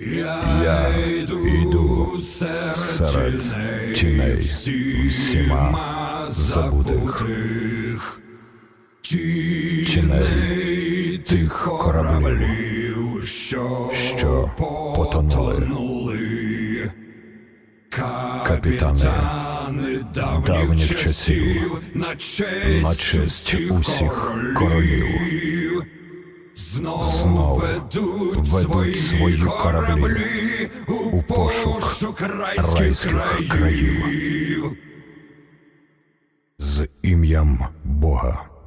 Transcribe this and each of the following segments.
Я йду серед тіней всіма забутих тіней тих кораблів, що потонули. Капітани давніх часів на честь усіх королів знов ведуть свої кораблі у пошук райських країв з ім'ям Бога.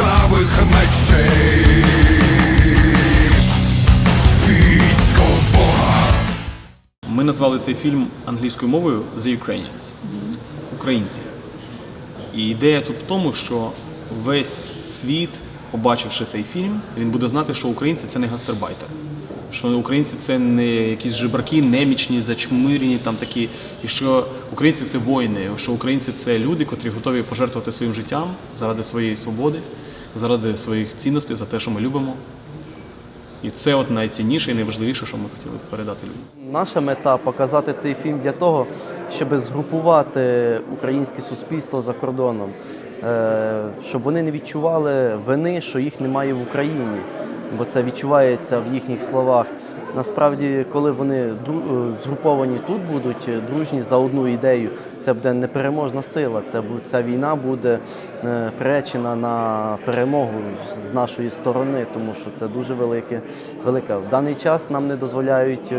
Світ нержавих мечей. Військо Бога. Ми назвали цей фільм англійською мовою The Ukrainians Українці. І ідея тут в тому, що весь світ, побачивши цей фільм, він буде знати, що українці це не гастарбайтер. Що українці це не якісь жебраки, немічні, зачмирені, там такі, і що українці це воїни, що українці це люди, котрі готові пожертвувати своїм життям заради своєї свободи, заради своїх цінностей, за те, що ми любимо. І це от найцінніше і найважливіше, що ми хотіли передати людям. Наша мета показати цей фільм для того, щоб згрупувати українське суспільство за кордоном, е, щоб вони не відчували вини, що їх немає в Україні, бо це відчувається в їхніх словах. Насправді, коли вони е, згруповані тут будуть е, дружні за одну ідею, це буде непереможна сила. Це ця війна буде е, приречена на перемогу з нашої сторони, тому що це дуже велике, велика. В даний час нам не дозволяють,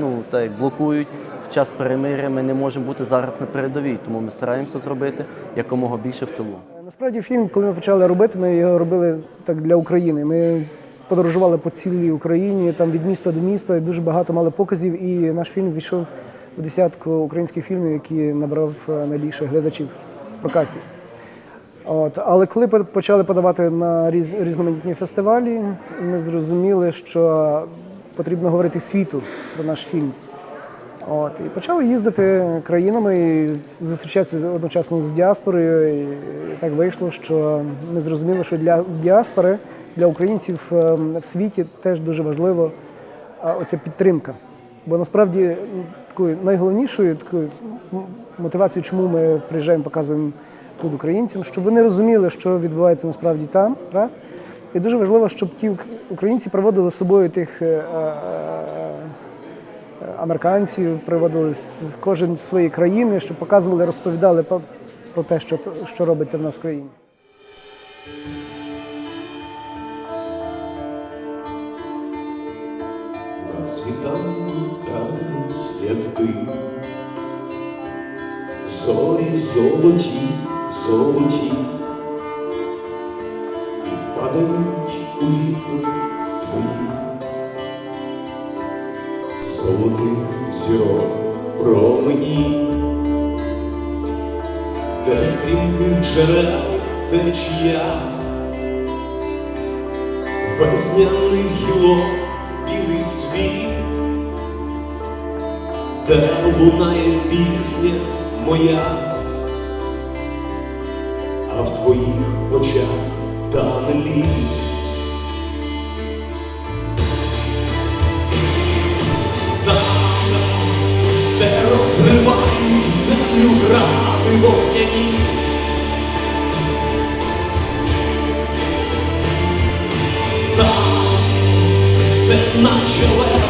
ну так як блокують. В час перемиря ми не можемо бути зараз на передовій, тому ми стараємося зробити якомога більше в тилу. Насправді фільм, коли ми почали робити, ми його робили так для України. Ми подорожували по цілій Україні, там від міста до міста, і дуже багато мали показів. І наш фільм війшов в десятку українських фільмів, які набрав е, найбільше глядачів в прокаті. От, але коли почали подавати на різ, різноманітні фестивалі, ми зрозуміли, що потрібно говорити світу про наш фільм. От, і почали їздити країнами і зустрічатися одночасно з діаспорою. І так вийшло, що ми зрозуміли, що для діаспори, для українців е, в світі теж дуже важливо а, оця підтримка. Бо насправді такою найголовнішою такою мотивацією, чому ми приїжджаємо, показуємо тут українцям, щоб вони розуміли, що відбувається насправді там, раз. І дуже важливо, щоб ті українці приводили з собою тих е, е, американців, приводили з- кожен своєї країни, щоб показували, розповідали про, те, що, що робиться в нас в країні. Світанку тануть. Зорі золоті, золоті, і падають де стрімких джерел течія, весняних гілок білий світ, де лунає пісня моя, а в твоїх очах тане лід. Там, де розривають землю грати вогняні, там, де наче леви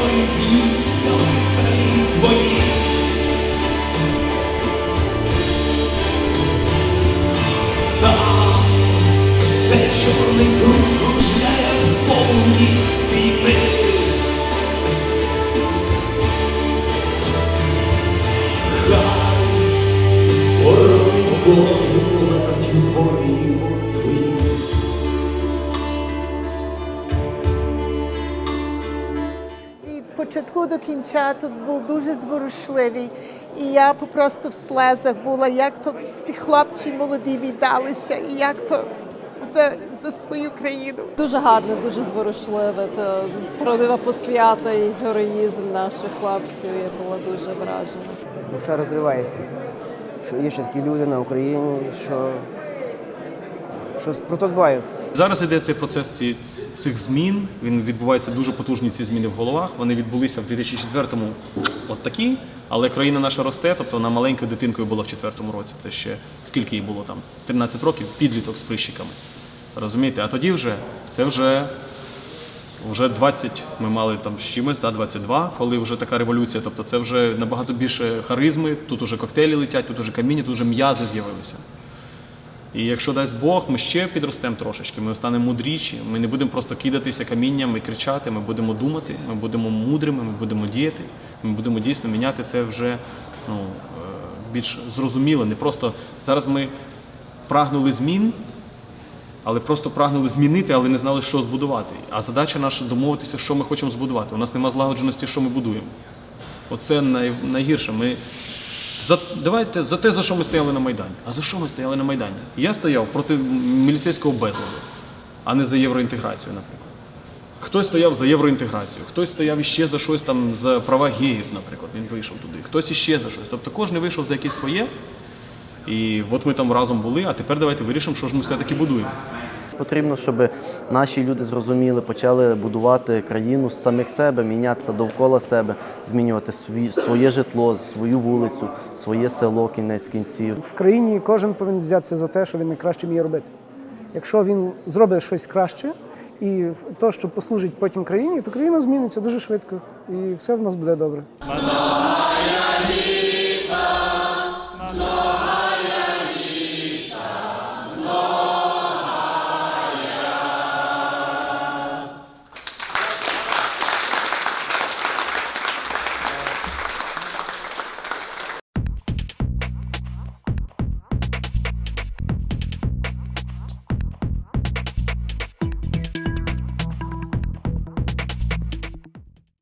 початку до кінця тут був дуже зворушливий. І я попросту в слезах була, як то хлопці молоді віддалися, і як то за, за свою країну. Дуже гарне, дуже зворушливе. То правдива посвята і героїзм наших хлопців. Я була дуже вражена. душа розривається, що є ще такі люди на Україні, що, що про то. Зараз іде цей процес ці, цих змін. Він відбувається дуже потужні ці зміни в головах. Вони відбулися в 2004-му от такі, але країна наша росте, тобто вона маленькою дитинкою була в четвертому році. Це ще скільки їй було там? 13 років, підліток з прищиками. Розумієте? А тоді вже це вже. Вже 20 ми мали там з чимось, да, 22, коли вже така революція. Тобто це вже набагато більше харизми, тут уже коктейлі летять, тут уже каміння, тут уже м'язи з'явилися. І якщо дасть Бог, ми ще підростемо трошечки, ми станемо мудріші. Ми не будемо просто кидатися камінням і кричати. Ми будемо думати, ми будемо мудрими, ми будемо діяти. Ми будемо дійсно міняти це вже ну, е, більш зрозуміло. Не просто зараз ми прагнули змін, але просто прагнули змінити, але не знали, що збудувати. А задача наша домовитися, що ми хочемо збудувати. У нас немає злагодженості, що ми будуємо. Оце най, найгірше. Ми за, давайте за те, за що ми стояли на Майдані. А за що ми стояли на Майдані? Я стояв проти міліцейського безладу, а не за євроінтеграцію, наприклад. Хтось стояв за євроінтеграцію, хтось стояв іще за щось там за права геїв, наприклад, він вийшов туди, хтось іще за щось. Тобто кожен вийшов за якесь своє. І от ми там разом були, а тепер давайте вирішимо, що ж ми все-таки будуємо. Потрібно, щоб наші люди зрозуміли, почали будувати країну з самих себе, мінятися довкола себе, змінювати своє житло, свою вулицю, своє село, кінець кінців. В країні кожен повинен взятися за те, що він найкраще вміє робити. Якщо він зробить щось краще і то, що послужить потім країні, то країна зміниться дуже швидко і все в нас буде добре.